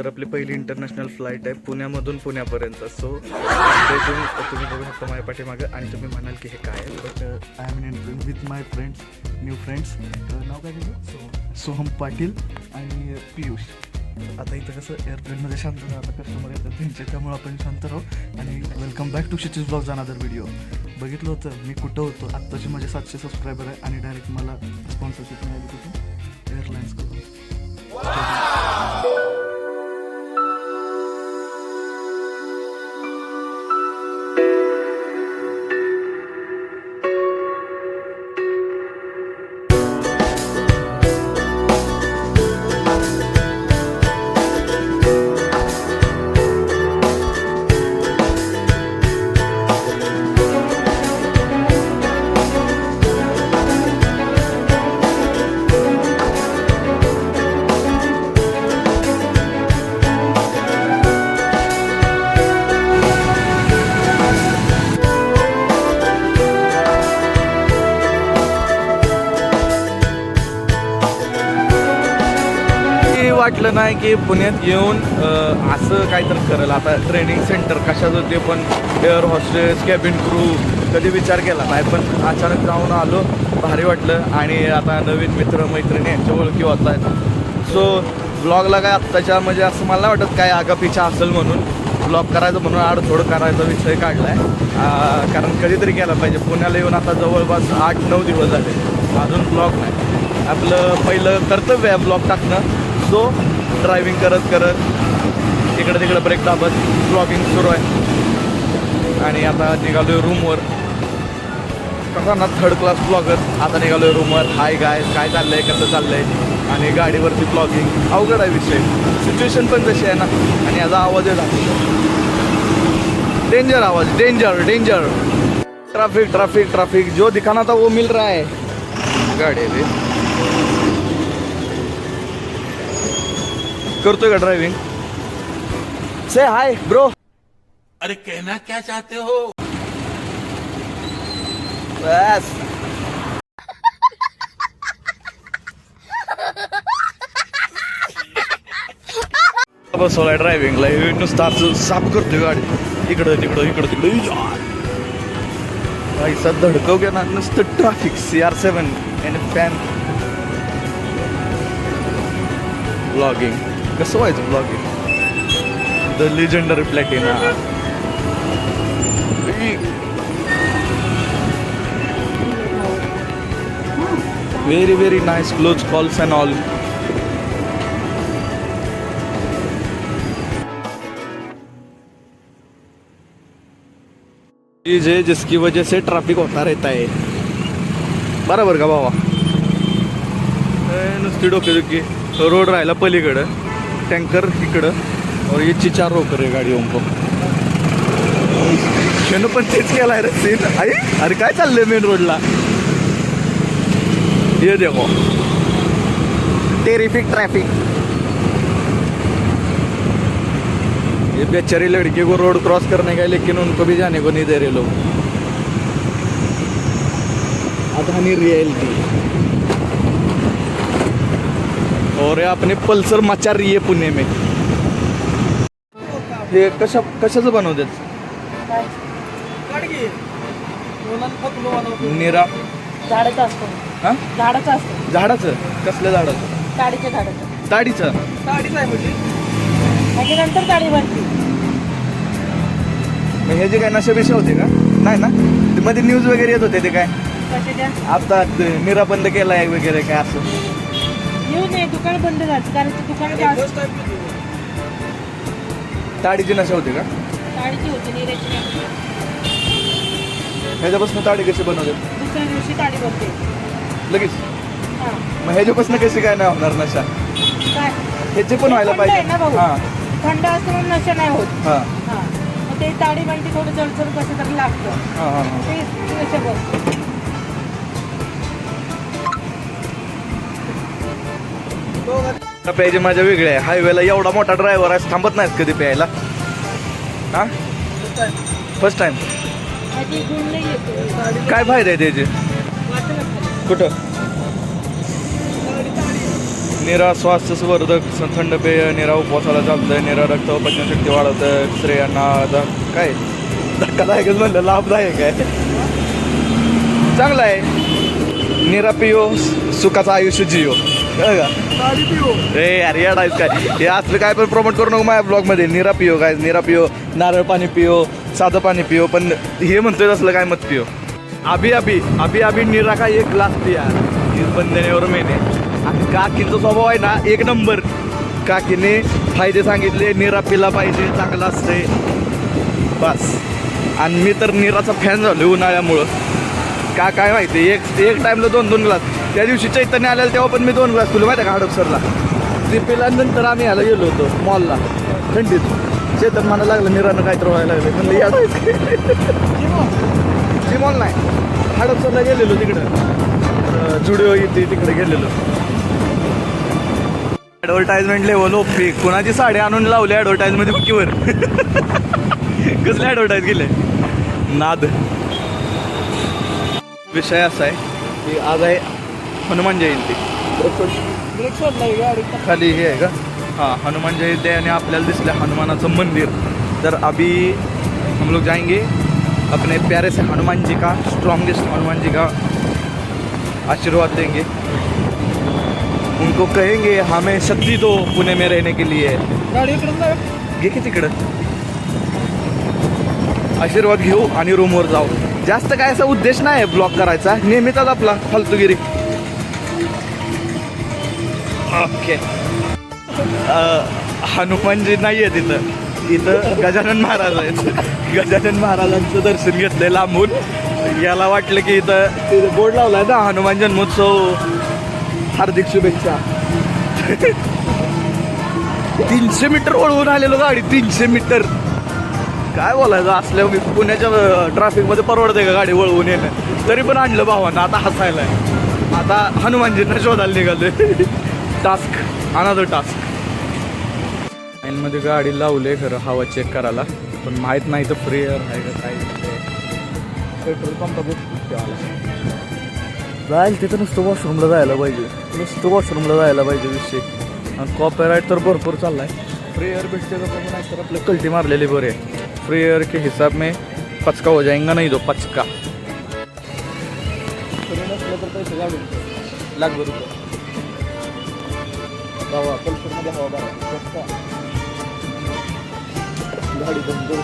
तर आपली पहिली इंटरनॅशनल फ्लाईट आहे पुण्यामधून पुण्यापर्यंत. सो तिथून तुम्ही बघू शकता माझ्या पाठीमागं आणि तुम्ही म्हणाल की हे काय आहे. But I am in with my friends new friends नाव काय त्याचं सोहम. पाटील आणि पियुष. आता इथं कसं एअरप्लेनमध्ये शांत झालं आता कस्टमर येतात त्यांचे त्यामुळे आपण शांत राहू. आणि वेलकम बॅक टू शिचीज ब्लॉग जाणार व्हिडिओ बघितलं होतं मी कुठं होतो? आत्ताचे माझे सातशे सबस्क्रायबर आहे आणि डायरेक्ट मला स्पॉन्सरशिप मिळाली कुठून एअरलाईन्स वाटलं नाही की पुण्यात येऊन असं काहीतरी करेल. आता ट्रेनिंग सेंटर कशाचं ते पण एअर हॉस्टेस कॅबिन क्रू कधी विचार केला नाही पण अचानक जाऊन आलो भारी वाटलं. आणि आता नवीन मित्र मैत्रिणी यांच्या ओळखी होत आहेत. सो ब्लॉगला काय आत्ताच्या म्हणजे असं मला नाही वाटत काय आगापिछा असेल म्हणून. ब्लॉग करायचं म्हणून आड थोडं करायचा विषय काढला आहे कारण कधीतरी केला पाहिजे. पुण्याला येऊन आता जवळपास आठ नऊ दिवस झाले. अजून ब्लॉग नाही. आपलं पहिलं कर्तव्य आहे ब्लॉग टाकणं. सो ड्रायव्हिंग करत करत इकडं तिकडं ब्रेक दाबत ब्लॉगिंग सुरू आहे. आणि आता निघालो रूमवर कसा ना थर्ड क्लास ब्लॉगर आता निघालो रूमवर हाय गाय काय चाललंय? कसं चाललंय? आणि गाडीवरती ब्लॉगिंग अवघड आहे विषय. सिच्युएशन पण तशी आहे ना. आणि याचा आवाज आहे. डेंजर आवाज danger danger traffic traffic traffic जो दिखाना था वो मिल रहा है. गाडी आहे करतोय का ड्रायव्हिंग से हाय ब्रो अरे कहना क्या चाहते हो? बस. बसवलाय ड्रायव्हिंगला नुसतं साफ करतोय गाडी. इकडं तिकडं इकडं तिकडं. धडकव घ्या ना नुसतं ट्रॅफिक सी आर सेवन आणि फॅन ब्लॉगिंग कसं व्हायचं blogging the legendary Platina very very nice close calls and all चीज है जिसकी वजह से ट्रैफिक होता रहता है। बरोबर का बाबा। ए, नुसती डोकेदुखी। रोड राहिला पलीकडं। टँकर इकडं. और ये चार रोकर आहे गाडी ओंको शेणू पण तेच केलाय रे सीन आई अरे काय चाललंय मेन रोडला ये देखो. टेरिफिक ट्रैफिक ये बेचारी लड़की को रोड क्रॉस करने का लेकिन उनको भी जाने को नहीं दे रहे लोग अदानी रियलिटी और ये अपने पल्सर मचा रही है पुणे में। हे कशा कशाचं बनवतात निरा झाडाचं असतं. हा? झाडाचं असतं. झाडाचं? कसल्या झाडाचं? झाडाचं. ताडीचं? त्याच्यानंतर गाडी बनते मग हे जे काय नशा बिशा होते का? नाही ना? ते मध्ये न्यूज वगैरे येत होते ते काय? कशाच्या आता ते निरा बंद केलाय वगैरे काय असं. येऊ नये दुकान बंद झालं कारण ते दुकान जास्त ताडीची नशा होते का? गाडीची होती. ह्याच्यापासून ताडी कशी बनवतात? दुसऱ्या दिवशी गाडी बनते. लगेच? हां. मग ह्याच्यापासून कशी काय नाही होणार नशा? काय? ह्याचे पण व्हायला थंड आहे ना पाहिजे. भाऊ हा. थंड असतं म्हणून नशा नाही होत. हा. हां. मग ते ताडी बनते थोडं जळजळ कसं तरी लागतं. हा हा हा. ते नशा बघ प्यायचे माझ्या वेगळे आहे. हायवेला एवढा मोठा ड्रायव्हर आहे थांबत नाहीत कधी प्यायला. हा? फर्स्ट टाइम काय फायदा आहे त्याचे? कुठं? निरा स्वास्थ्यवर्धक स- थंड पेय निरा उपवासाला चालतंय निरा रक्त व पचनशक्ती वाढवतं स्त्रियांना काय? धक्कादायकच म्हणलं लाभदायक आहे. चांगला आहे. निरा पियो सुखाचं आयुष्य जिओ ए अरे याड आहेस काय? हे असलं काय पण प्रमोट करू नको माझ्या ब्लॉगमध्ये निरा पिओ काय निरा पिओ. नारळ पाणी पिओ साधं पाणी पिओ पण हे म्हणतोय असलं काय मत पिओ? अभि अभि अभि अभि निरा का एक ग्लास पिया. बंधनेवर महिने आणि काकींचा स्वभाव आहे ना एक नंबर काकीने फायदे सांगितले निरा पिला पाहिजे चांगला असते बस. आणि मी तर निराचा फॅन झालो उन्हाळ्यामुळं. का काय माहिती? एक एक टाईमला दोन दोन ग्लास त्या दिवशी चैतन्य आलेलं तेव्हा पण मी दोन ग्लास पिलो माहिती का हडपसरला? ते पिल्यानंतर आम्ही यायला गेलो होतो मॉलला थंडीत. चेतन मला लागलं निरानं काय तर व्हायला लागलं म्हणलं या जी मॉल नाही. हडपसरला गेलेलो तिकडं. जुडिओ येते तिकडे गेलेलो. ॲडव्हर्टाईजमेंट लेवल ओपी कोणाची साडी आणून लावली ॲडव्हर्टाइजमध्ये बुकीवर कसले ॲडव्हर्टाईज केले? नाद. विषय असा आहे की आज आहे हनुमान जयंती. खाली हे आहे का? हाँ हनुमान जयंती आहे आणि आपल्याला दिसलं हनुमानाचं मंदिर. तर अभी हम लोग जाएंगे अपने प्यारे से हनुमान जी का स्ट्रॉन्गेस्ट हनुमान जी का आशीर्वाद देंगे उनको कहेंगे हमें शक्ति दो पुणे में रहने के लिए. घे की तिकडं. आशीर्वाद घेऊ आणि रूमवर जाऊ. जास्त काय असा उद्देश नाही ब्लॉक करायचा. नेहमीचाच आपला फालतुगिरी. ओके. हनुमानजी नाही आहे तिथं. इथं गजानन महाराज आहेत. गजानन महाराजांचं दर्शन घेतलं लांबून. याला वाटलं की इथं तिथं बोर्ड लावलाय ना हनुमान जन्मोत्सव. हार्दिक शुभेच्छा. तीनशे मीटर वळवून आलेलो गाडी तीनशे मीटर. काय बोलायचं असल्या पुण्याच्या ट्रॅफिकमध्ये परवडते का गाडी वळवून येणं? तरी पण आणलं भावानं आता हसायला आता हनुमानजींना शोधायला निघालोय. टास्क अनादर टास्क लाईनमध्ये गाडी लावले खरं हवा चेक करायला. पण माहीत नाही तर फ्री एअर आहे का काय. पेट्रोल पंप जाईल तिथं नुसतं वॉशरूमला जायला पाहिजे. नुसतं वॉशरूमला जायला पाहिजे विषय. आणि कॉपीराईट तर भरपूर चाललाय. फ्री एयर भेटते का पण नाही तर आपलं कल्टी मारलेली बरे फ्री एयर के हिसाब में पचका हो जाएगा नहीं दो पचका. नसलं तर पैसे काढून लाखभर रुपये. हवा पल्सरमध्ये हवा बारा गाडी बंद करू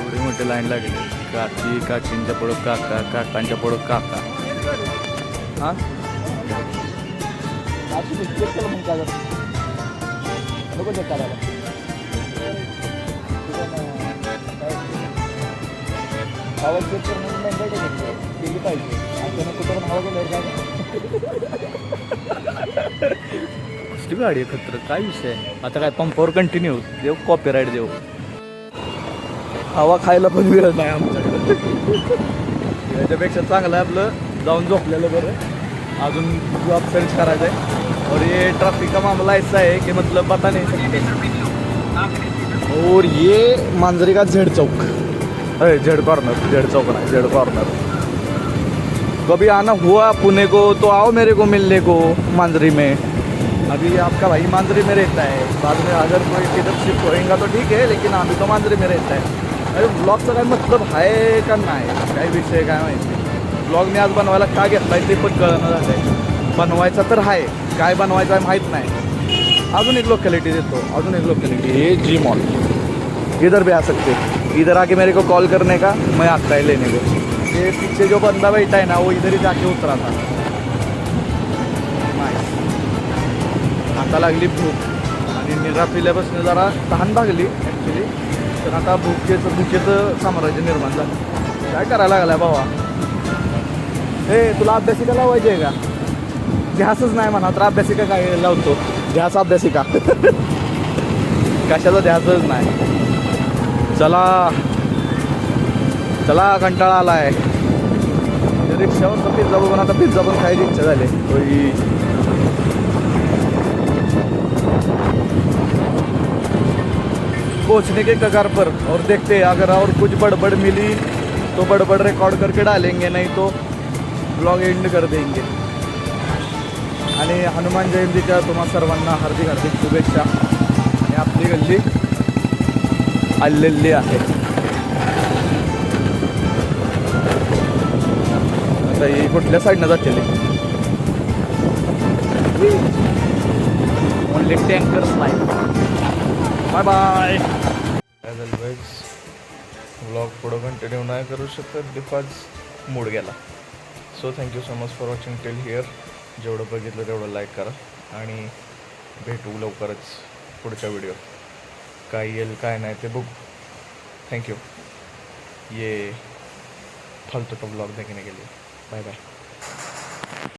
एवढी मोठी लाईन लागली. काकी काकींच्या पुढं काका काकांच्या पुढं काका. हा? नको check करायला. म्हणजे mandate आहे त्यांचं. केली पाहिजे. काय कसली गाडी आहे खत्र काय विषय? आता काय पंपावर कंटिन्यू देऊ कॉपीराईट देऊ हवा खायला पण वेळ नाही आमच्याकडे. याच्यापेक्षा चांगलं आहे आपलं जाऊन झोपलेलं बरं. अजून जॉब सर्च करायचा आहे और ये ट्रैफिक का मामला ऐसा है कि मतलब पता नहीं. और ये मांजरी का जेड चौक. अरे जेड कॉर्नर जेड चौक ना जेड कॉर्नर कभी आना हुआ पुणे को तो आओ मेरे को मिलने को मांजरी में। अभी आपका भाई मांजरी में रहता है। बाद में अगर कोई किधर शिफ्ट होएगा तो ठीक है लेकिन अभी तो मांजरी में रहता है। अरे ब्लॉगचा काय मतलब आहे का नाही काय विषय काय माहिती ब्लॉग मी आज बनवायला का घेतलाय ते पण कळणं झालंय. बनवायचा तर आहे काय बनवायचं आहे माहीत नाही. अजून एक लोकेलिटी देतो. अजून एक लोकेलिटी ये जी मॉल इधर भी आ सकते. इधर आके मेरे को कॉल करने का मैं आता है लेने को. ये पीछे जो बंदा बैठा है ना वो इधर ही जाके उतरा था आता लागली भूक. आणि निरा पिल्यापासून जरा तहान भागली ॲक्च्युली तर आता भूकेचं भूकेचं साम्राज्य निर्माण झालं. काय करायला लागलाय बाबा हे तुला अभ्यासिका लावायची आहे का? ध्यासच नाही म्हणा तर अभ्यासिका काय लावतो? ध्यास अभ्यासिका. कशाचा ध्यासच नाही. चला. चला कंटाळा आलाय. रिक्षावर पिझ्झा बघून आता पिझ्झा पण खायची इच्छा झाली. होई पहुंचने के कगार पर? और देखते हैं अगर और कुछ बड़बड़ मिली तो बड़बड़ रिकॉर्ड करके डालेंगे नहीं तो ब्लॉग एंड कर देंगे. आणि हनुमान जयंतीच्या तुम्हा सर्वांना हार्दिक हार्दिक शुभेच्छा. आणि आपली गल्ली आलेली आहे. आता ही कुठल्या साईडनं जाते only tankers life bye bye blog पुढं कंटिन्यू नाही करू शकत. बिकॉज मूड गेला. So thank you so much for watching till here जेवढं बघितलं तेवढं लाईक करा. आणि भेटू लवकरच पुढच्या व्हिडिओ काय येईल काय नाही ते बघू. थैंक यू ये फालतू का ब्लॉग देखने के लिए बाय बाय